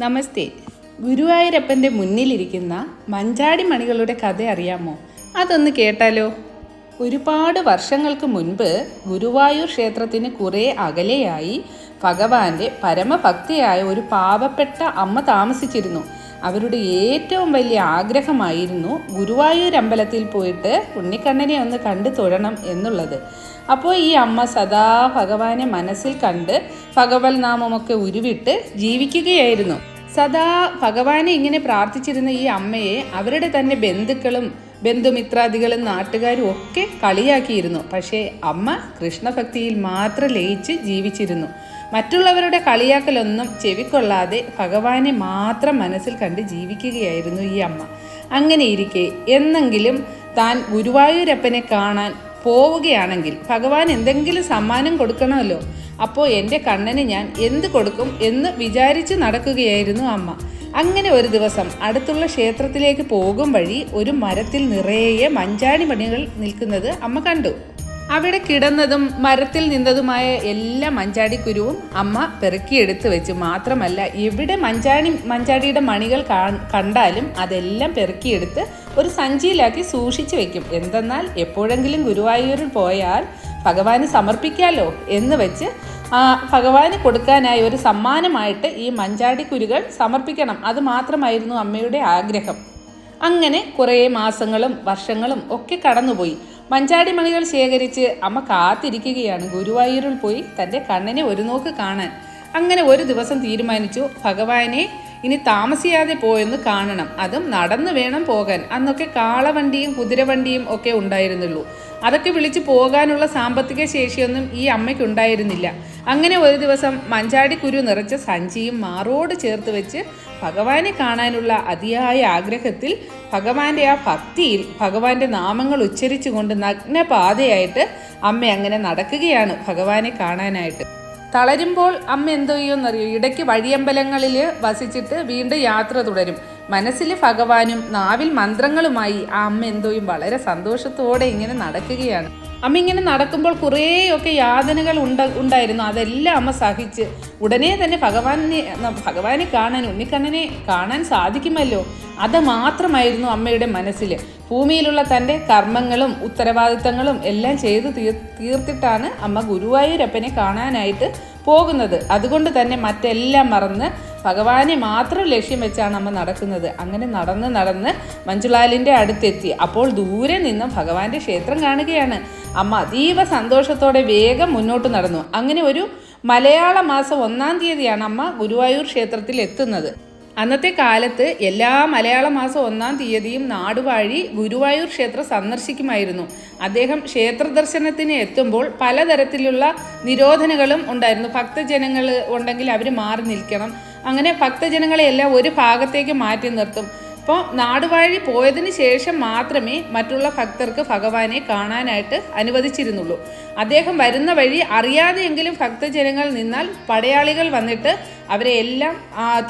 നമസ്തേ. ഗുരുവായൂരപ്പന്റെ മുന്നിലിരിക്കുന്ന മഞ്ചാടി മണികളുടെ കഥ അറിയാമോ? അതൊന്ന് കേട്ടാലോ? ഒരുപാട് വർഷങ്ങൾക്ക് മുൻപ് ഗുരുവായൂർ ക്ഷേത്രത്തിന് കുറേ അകലെയായി ഭഗവാന്റെ പരമഭക്തിയായ ഒരു പാവപ്പെട്ട അമ്മ താമസിച്ചിരുന്നു. അവരുടെ ഏറ്റവും വലിയ ആഗ്രഹമായിരുന്നു ഗുരുവായൂർ അമ്പലത്തിൽ പോയിട്ട് ഉണ്ണിക്കണ്ണനെ ഒന്ന് കണ്ടു തൊഴണം എന്നുള്ളത്. അപ്പോൾ ഈ അമ്മ സദാ ഭഗവാനെ മനസ്സിൽ കണ്ട് ഭഗവത് നാമമൊക്കെ ഉരുവിട്ട് ജീവിക്കുകയായിരുന്നു. സദാ ഭഗവാനെ ഇങ്ങനെ പ്രാർത്ഥിച്ചിരുന്ന ഈ അമ്മയെ അവരുടെ തന്നെ ബന്ധുക്കളും ബന്ധുമിത്രാദികളും നാട്ടുകാരും ഒക്കെ കളിയാക്കിയിരുന്നു. പക്ഷേ അമ്മ കൃഷ്ണഭക്തിയിൽ മാത്രം ലയിച്ച് ജീവിച്ചിരുന്നു. മറ്റുള്ളവരുടെ കളിയാക്കലൊന്നും ചെവിക്കൊള്ളാതെ ഭഗവാനെ മാത്രം മനസ്സിൽ കണ്ട് ജീവിക്കുകയായിരുന്നു ഈ അമ്മ. അങ്ങനെ ഇരിക്കെ എന്നെങ്കിലും താൻ ഗുരുവായൂരപ്പനെ കാണാൻ പോവുകയാണെങ്കിൽ ഭഗവാൻ എന്തെങ്കിലും സമ്മാനം കൊടുക്കണമല്ലോ. അപ്പോൾ എന്റെ കണ്ണന് ഞാൻ എന്ത് കൊടുക്കും എന്ന് വിചാരിച്ച് നടക്കുകയായിരുന്നു അമ്മ. അങ്ങനെ ഒരു ദിവസം അടുത്തുള്ള ക്ഷേത്രത്തിലേക്ക് പോകും വഴി ഒരു മരത്തിൽ നിറയെ മഞ്ചാടി മണികൾ നിൽക്കുന്നത് അമ്മ കണ്ടു. അവിടെ കിടന്നതും മരത്തിൽ നിന്നതുമായ എല്ലാ മഞ്ചാടിക്കുരുവും അമ്മ പെറുക്കിയെടുത്ത് വെച്ച്. മാത്രമല്ല എവിടെ മഞ്ചാടി മഞ്ചാടിയുടെ മണികൾ കണ്ടാലും അതെല്ലാം പെറുക്കിയെടുത്ത് ഒരു സഞ്ചിയിലാക്കി സൂക്ഷിച്ചു വെക്കും. എന്തെന്നാൽ എപ്പോഴെങ്കിലും ഗുരുവായൂരിൽ പോയാൽ ഭഗവാന് സമർപ്പിക്കാലോ എന്ന് വെച്ച് ഭഗവാന് കൊടുക്കാനായി ഒരു സമ്മാനമായിട്ട് ഈ മഞ്ചാടിക്കുരുകൾ സമർപ്പിക്കണം. അത് മാത്രമായിരുന്നു അമ്മയുടെ ആഗ്രഹം. അങ്ങനെ കുറേ മാസങ്ങളും വർഷങ്ങളും ഒക്കെ കടന്നുപോയി. മഞ്ചാടി മണികൾ ശേഖരിച്ച് അമ്മ കാത്തിരിക്കുകയാണ്. ഗുരുവായൂരിൽ പോയി തന്റെ കണ്ണിനെ ഒരു നോക്ക് കാണാൻ. അങ്ങനെ ഒരു ദിവസം തീരുമാനിച്ചു ഭഗവാനെ ഇനി താമസിയാതെ പോയെന്ന് കാണണം. അതും നടന്നു വേണം പോകാൻ. അന്നൊക്കെ കാളവണ്ടിയും കുതിരവണ്ടിയും ഒക്കെ ഉണ്ടായിരുന്നുള്ളൂ. അതൊക്കെ വിളിച്ച് പോകാനുള്ള സാമ്പത്തിക ശേഷിയൊന്നും ഈ അമ്മയ്ക്ക് ഉണ്ടായിരുന്നില്ല അങ്ങനെ ഒരു ദിവസം മഞ്ചാടി കുരു നിറച്ച സഞ്ചിയും മാറോട് ചേർത്ത് വെച്ച് ഭഗവാനെ കാണാനുള്ള അതിയായ ആഗ്രഹത്തിൽ ഭഗവാന്റെ ആ ഭക്തിയിൽ ഭഗവാന്റെ നാമങ്ങൾ ഉച്ചരിച്ചുകൊണ്ട് നഗ്നപാതയായിട്ട് അമ്മ അങ്ങനെ നടക്കുകയാണ് ഭഗവാനെ കാണാനായിട്ട്. തളരുമ്പോൾ അമ്മ എന്തോ ചെയ്യുമെന്നറിയോ? ഇടയ്ക്ക് വഴിയമ്പലങ്ങളിൽ വസിച്ചിട്ട് വീണ്ടും യാത്ര തുടരും. മനസ്സിൽ ഭഗവാനും നാവിൽ മന്ത്രങ്ങളുമായി ആ അമ്മ എന്തോയും വളരെ സന്തോഷത്തോടെ ഇങ്ങനെ നടക്കുകയാണ്. അമ്മ ഇങ്ങനെ നടക്കുമ്പോൾ കുറേയൊക്കെ യാതനകൾ ഉണ്ട ഉണ്ടായിരുന്നു. അതെല്ലാം അമ്മ സഹിച്ച് ഉടനെ തന്നെ ഭഗവാനെ ഭഗവാനെ കാണാൻ ഉണ്ണിക്കണ്ണനെ കാണാൻ സാധിക്കുമല്ലോ. അത് മാത്രമായിരുന്നു അമ്മയുടെ മനസ്സിൽ ഭൂമിയിലുള്ള തന്റെ കർമ്മങ്ങളും ഉത്തരവാദിത്തങ്ങളും എല്ലാം ചെയ്ത് തീർ തീർത്തിട്ടാണ് അമ്മ ഗുരുവായൂരപ്പനെ കാണാനായിട്ട് പോകുന്നത്. അതുകൊണ്ട് തന്നെ മറ്റെല്ലാം മറന്ന് ഭഗവാനെ മാത്രം ലക്ഷ്യം വെച്ചാണ് അമ്മ നടക്കുന്നത്. അങ്ങനെ നടന്ന് നടന്ന് മഞ്ജുലാലിന്റെ അടുത്തെത്തി. അപ്പോൾ ദൂരെ നിന്നും ഭഗവാന്റെ ക്ഷേത്രം കാണുകയാണ്. അമ്മ അതീവ സന്തോഷത്തോടെ വേഗം മുന്നോട്ട് നടന്നു. അങ്ങനെ ഒരു മലയാള മാസം ഒന്നാം തീയതിയാണ് അമ്മ ഗുരുവായൂർ ക്ഷേത്രത്തിൽ എത്തുന്നത്. അന്നത്തെ കാലത്ത് എല്ലാ മലയാള മാസം ഒന്നാം തീയതിയും നാടുവാഴി ഗുരുവായൂർ ക്ഷേത്രം സന്ദർശിക്കുമായിരുന്നു. അദ്ദേഹം ക്ഷേത്ര ദർശനത്തിന് എത്തുമ്പോൾ പലതരത്തിലുള്ള നിരോധനകളും ഉണ്ടായിരുന്നു. ഭക്തജനങ്ങൾ ഉണ്ടെങ്കിൽ അവർ മാറി നിൽക്കണം. അങ്ങനെ ഭക്തജനങ്ങളെയെല്ലാം ഒരു ഭാഗത്തേക്ക് മാറ്റി നിർത്തും. അപ്പോൾ നാടുവാഴി പോയതിന് ശേഷം മാത്രമേ മറ്റുള്ള ഭക്തർക്ക് ഭഗവാനെ കാണാനായിട്ട് അനുവദിച്ചിരുന്നുള്ളൂ. അദ്ദേഹം വരുന്ന വഴി അറിയാതെയെങ്കിലും ഭക്തജനങ്ങൾ നിന്നാൽ പടയാളികൾ വന്നിട്ട് അവരെ എല്ലാം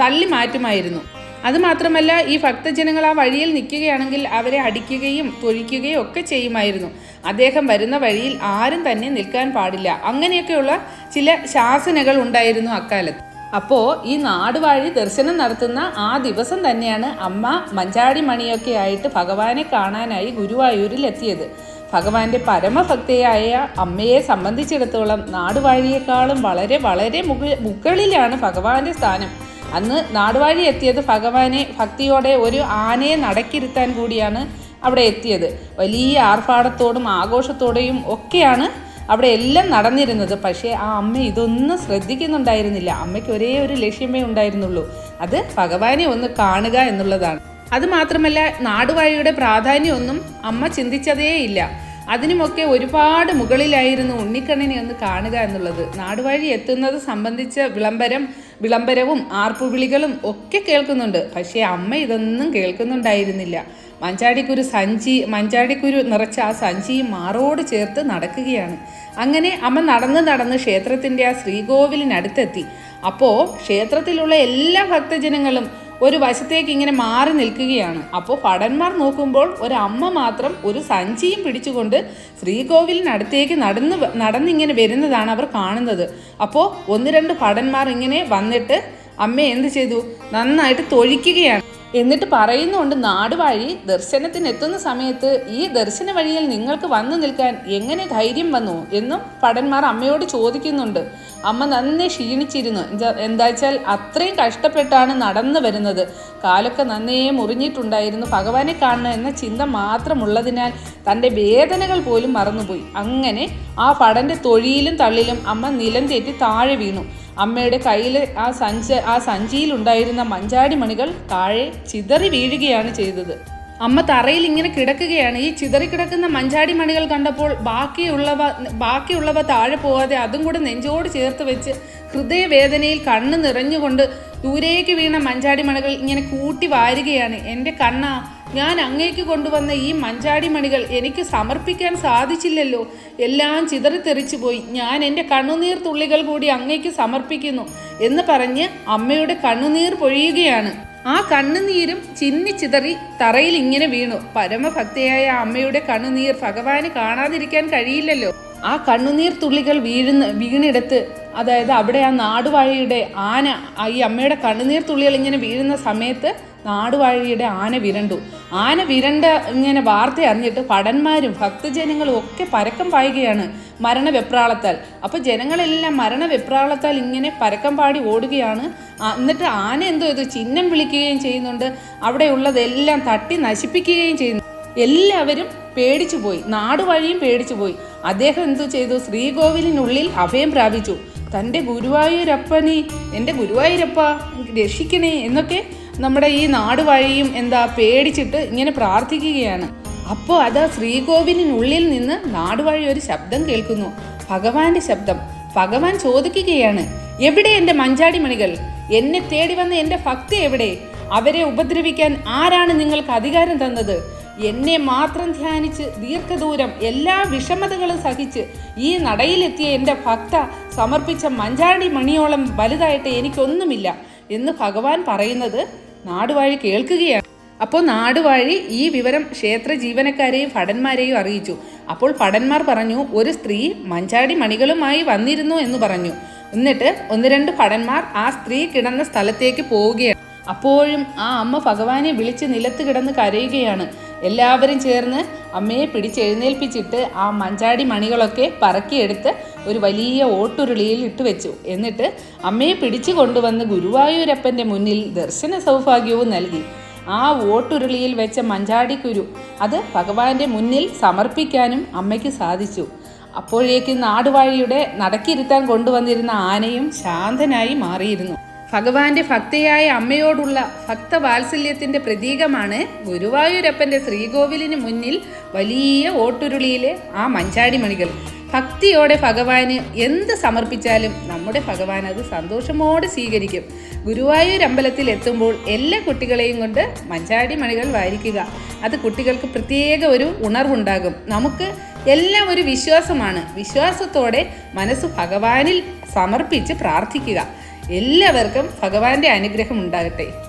തള്ളി മാറ്റുമായിരുന്നു. അതുമാത്രമല്ല ഈ ഭക്തജനങ്ങൾ ആ വഴിയിൽ നിൽക്കുകയാണെങ്കിൽ അവരെ അടിക്കുകയും തൊഴിക്കുകയും ഒക്കെ ചെയ്യുമായിരുന്നു. അദ്ദേഹം വരുന്ന വഴിയിൽ ആരും തന്നെ നിൽക്കാൻ പാടില്ല. അങ്ങനെയൊക്കെയുള്ള ചില ശാസനകൾ ഉണ്ടായിരുന്നു അക്കാലത്ത്. അപ്പോൾ ഈ നാട് നാടുവാഴി ദർശനം നടത്തുന്ന ആ ദിവസം തന്നെയാണ് അമ്മ മഞ്ചാടി മണിയൊക്കെ ആയിട്ട് ഭഗവാനെ കാണാനായി ഗുരുവായൂരിൽ എത്തിയത് ഭഗവാന്റെ പരമഭക്തയായ അമ്മയെ സംബന്ധിച്ചിടത്തോളം നാടുവാഴിയേക്കാളും വളരെ വളരെ മുക- മുകളിലാണ് ഭഗവാന്റെ സ്ഥാനം. അന്ന് നാടുവാഴി എത്തിയത് ഭഗവാനെ ഭക്തിയോടെ ഒരു ആനയെ നടക്കിരുത്താൻ കൂടിയാണ് അവിടെ എത്തിയത്. വലിയ ആർഭാടത്തോടും ആഘോഷത്തോടെയും ഒക്കെയാണ് അവിടെ എല്ലാം നടന്നിരുന്നത്. പക്ഷേ ആ അമ്മ ഇതൊന്നും ശ്രദ്ധിക്കുന്നുണ്ടായിരുന്നില്ല. അമ്മയ്ക്ക് ഒരേ ഒരു ലക്ഷ്യമേ ഉണ്ടായിരുന്നുള്ളൂ. അത് ഭഗവാനെ ഒന്ന് കാണുക എന്നുള്ളതാണ്. അത് മാത്രമല്ല നാടുവാഴിയുടെ പ്രാധാന്യമൊന്നും അമ്മ ചിന്തിച്ചതേയില്ല അതിനുമൊക്കെ ഒരുപാട് മുകളിലായിരുന്നു ഉണ്ണിക്കണ്ണനെ ഒന്ന് കാണുക എന്നുള്ളത്. നാടുവഴി എത്തുന്നത് സംബന്ധിച്ച വിളംബരം വിളംബരവും ആർപ്പുവിളികളും ഒക്കെ കേൾക്കുന്നുണ്ട്. പക്ഷേ അമ്മ ഇതൊന്നും കേൾക്കുന്നുണ്ടായിരുന്നില്ല. മഞ്ചാടിക്കുരു സഞ്ചി മഞ്ചാടിക്കുരു നിറച്ച ആ സഞ്ചിയും മാറോട് ചേർത്ത് നടക്കുകയാണ്. അങ്ങനെ അമ്മ നടന്ന് നടന്ന് ക്ഷേത്രത്തിന്റെ ആ ശ്രീകോവിലിനടുത്തെത്തി. അപ്പോൾ ക്ഷേത്രത്തിലുള്ള എല്ലാ ഭക്തജനങ്ങളും ഒരു വശത്തേക്ക് ഇങ്ങനെ മാറി നിൽക്കുകയാണ്. അപ്പോൾ ഭടന്മാർ നോക്കുമ്പോൾ ഒരു അമ്മ മാത്രം ഒരു സഞ്ചിയും പിടിച്ചുകൊണ്ട് ശ്രീകോവിലിനടുത്തേക്ക് നടന്ന് നടന്നിങ്ങനെ വരുന്നതാണ് അവർ കാണുന്നത്. അപ്പോൾ ഒന്ന് രണ്ട് ഭടന്മാർ ഇങ്ങനെ വന്നിട്ട് അമ്മ എന്ത് ചെയ്തു? നന്നായിട്ട് തൊഴിക്കുകയാണ്. എന്നിട്ട് പറയുന്നുണ്ട് നാട് വഴി ദർശനത്തിനെത്തുന്ന സമയത്ത് ഈ ദർശന വഴിയിൽ നിങ്ങൾക്ക് വന്നു നിൽക്കാൻ എങ്ങനെ ധൈര്യം വന്നു? എന്നും പടന്മാർ അമ്മയോട് ചോദിക്കുന്നുണ്ട്. അമ്മ നന്നേ ക്ഷീണിച്ചിരുന്നു. എന്താ- വെച്ചാൽ അത്രയും കഷ്ടപ്പെട്ടാണ് നടന്നു വരുന്നത്. കാലൊക്കെ നന്നേ മുറിഞ്ഞിട്ടുണ്ടായിരുന്നു. ഭഗവാനെ കാണണം എന്ന ചിന്ത മാത്രമുള്ളതിനാൽ തന്റെ വേദനകൾ പോലും മറന്നുപോയി. അങ്ങനെ ആ പടന്റെ തൊഴിയിലും തള്ളിലും അമ്മ നിലം തെറ്റി താഴെ വീണു. അമ്മയുടെ കയ്യിൽ ആ സഞ്ച ആ സഞ്ചിയിലുണ്ടായിരുന്ന മഞ്ചാടി മണികൾ താഴെ ചിതറി വീഴുകയാണ് ചെയ്തത്. അമ്മ തറയിൽ ഇങ്ങനെ കിടക്കുകയാണ്. ഈ ചിതറി കിടക്കുന്ന മഞ്ചാടി മണികൾ കണ്ടപ്പോൾ ബാക്കിയുള്ളവ ബാക്കിയുള്ളവ താഴെ പോകാതെ അതും കൂടെ നെഞ്ചോട് ചേർത്ത് വെച്ച് ഹൃദയവേദനയിൽ കണ്ണ് നിറഞ്ഞുകൊണ്ട് ദൂരേക്ക് വീണ മഞ്ചാടി മണികൾ ഇങ്ങനെ കൂട്ടി വാരുകയാണ്. എന്റെ കണ്ണ ഞാൻ അങ്ങേക്ക് കൊണ്ടുവന്ന ഈ മഞ്ചാടി മണികൾ എനിക്ക് സമർപ്പിക്കാൻ സാധിച്ചില്ലല്ലോ. എല്ലാം ചിതറിത്തെറിച്ചു പോയി. ഞാൻ എന്റെ കണ്ണുനീർ തുള്ളികൾ കൂടി അങ്ങേക്ക് സമർപ്പിക്കുന്നു എന്ന് പറഞ്ഞ് അമ്മയുടെ കണ്ണുനീർ പൊഴിയുകയാണ്. ആ കണ്ണുനീരും ചിന്നി ചിതറി തറയിൽ ഇങ്ങനെ വീണു. പരമഭക്തയായ അമ്മയുടെ കണ്ണുനീർ ഭഗവാന് കാണാതിരിക്കാൻ കഴിയില്ലല്ലോ. ആ കണ്ണുനീർ തുള്ളികൾ വീഴുന്ന വീണിടത്ത് അതായത് അവിടെ ആ നാടുവാഴിയുടെ ആന ഈ അമ്മയുടെ കണ്ണുനീർ തുള്ളികൾ ഇങ്ങനെ വീഴുന്ന സമയത്ത് നാടുവാഴിയുടെ ആന വിരണ്ടു. ആന വിരണ്ട ഇങ്ങനെ വാർത്ത അറിഞ്ഞിട്ട് ഭടന്മാരും ഭക്തജനങ്ങളും ഒക്കെ പരക്കം പായുകയാണ് മരണവെപ്രാളത്താൽ. അപ്പോൾ ജനങ്ങളെല്ലാം മരണവെപ്രാളത്താൽ ഇങ്ങനെ പരക്കം പാടി ഓടുകയാണ്. എന്നിട്ട് ആന എന്തോ ഇത് ചിഹ്നം വിളിക്കുകയും ചെയ്യുന്നുണ്ട്. അവിടെയുള്ളതെല്ലാം തട്ടി നശിപ്പിക്കുകയും ചെയ്യുന്നു. എല്ലാവരും പേടിച്ചു പോയി. നാടുവഴിയും പേടിച്ചു പോയി. അദ്ദേഹം എന്തു ചെയ്തു? ശ്രീകോവിലിനുള്ളിൽ അഭയം പ്രാപിച്ചു. തന്റെ ഗുരുവായൂരപ്പനെ എന്റെ ഗുരുവായൂരപ്പ രക്ഷിക്കണേ എന്നൊക്കെ നമ്മുടെ ഈ നാട് വഴിയും എന്താ പേടിച്ചിട്ട് ഇങ്ങനെ പ്രാർത്ഥിക്കുകയാണ്. അപ്പോൾ അത് ശ്രീകോവിലിനുള്ളിൽ നിന്ന് നാട് വഴി ഒരു ശബ്ദം കേൾക്കുന്നു. ഭഗവാന്റെ ശബ്ദം. ഭഗവാൻ ചോദിക്കുകയാണ് എവിടെ എന്റെ മഞ്ചാടി മണികൾ എന്നെ തേടി വന്ന എന്റെ ഭക്തി എവിടെ? അവരെ ഉപദ്രവിക്കാൻ ആരാണ് നിങ്ങൾക്ക് അധികാരം തന്നത്? എന്നെ മാത്രം ധ്യാനിച്ച് ദീർഘദൂരം എല്ലാ വിഷമതകളും സഹിച്ച് ഈ നടയിലെത്തിയ എന്റെ ഭക്ത സമർപ്പിച്ച മഞ്ചാടി മണിയോളം വലുതായിട്ട് എനിക്കൊന്നുമില്ല എന്ന് ഭഗവാൻ പറയുന്നത് നാടുവാഴി കേൾക്കുകയാണ്. അപ്പോൾ നാടുവാഴി ഈ വിവരം ക്ഷേത്ര ജീവനക്കാരെയും ഭടന്മാരെയും അറിയിച്ചു. അപ്പോൾ ഭടന്മാർ പറഞ്ഞു ഒരു സ്ത്രീ മഞ്ചാടി മണികളുമായി വന്നിരുന്നു എന്ന് പറഞ്ഞു. എന്നിട്ട് ഒന്ന് രണ്ട് ഭടന്മാർ ആ സ്ത്രീ കിടന്ന സ്ഥലത്തേക്ക് പോവുകയാണ്. അപ്പോഴും ആ അമ്മ ഭഗവാനെ വിളിച്ച് നിലത്ത് കിടന്ന് കരയുകയാണ്. എല്ലാവരും ചേർന്ന് അമ്മയെ പിടിച്ചെഴുന്നേൽപ്പിച്ചിട്ട് ആ മഞ്ചാടി മണികളൊക്കെ പറക്കിയെടുത്ത് ഒരു വലിയ ഓട്ടുരുളിയിൽ ഇട്ട് വെച്ചു. എന്നിട്ട് അമ്മയെ പിടിച്ചു കൊണ്ടുവന്ന് ഗുരുവായൂരപ്പന്റെ മുന്നിൽ ദർശന സൗഭാഗ്യവും നൽകി. ആ ഓട്ടുരുളിയിൽ വെച്ച മഞ്ചാടിക്കുരു അത് ഭഗവാന്റെ മുന്നിൽ സമർപ്പിക്കാനും അമ്മയ്ക്ക് സാധിച്ചു. അപ്പോഴേക്ക് നാടുവാഴിയുടെ നടക്കിരുത്താൻ കൊണ്ടുവന്നിരുന്ന ആനയും ശാന്തനായി മാറിയിരുന്നു. ഭഗവാന്റെ ഭക്തയായ അമ്മയോടുള്ള ഭക്തവാത്സല്യത്തിന്റെ പ്രതീകമാണ് ഗുരുവായൂരപ്പന്റെ ശ്രീകോവിലിന് മുന്നിൽ വലിയ ഓട്ടുരുളിയിലെ ആ മഞ്ചാടി മണികൾ ഭക്തിയോടെ ഭഗവാന് എന്ത് സമർപ്പിച്ചാലും നമ്മുടെ ഭഗവാൻ അത് സന്തോഷമോടെ സ്വീകരിക്കും. ഗുരുവായൂർ അമ്പലത്തിൽ എത്തുമ്പോൾ എല്ലാ കുട്ടികളെയും കൊണ്ട് മഞ്ചാടി മണികൾ വായിക്കുക അത് കുട്ടികൾക്ക് പ്രത്യേക ഒരു ഉണർവുണ്ടാകും. നമുക്ക് എല്ലാം ഒരു വിശ്വാസമാണ്. വിശ്വാസത്തോടെ മനസ്സ് ഭഗവാനിൽ സമർപ്പിച്ച് പ്രാർത്ഥിക്കുക. എല്ലാവർക്കും ഭഗവാന്റെ അനുഗ്രഹം ഉണ്ടാകട്ടെ.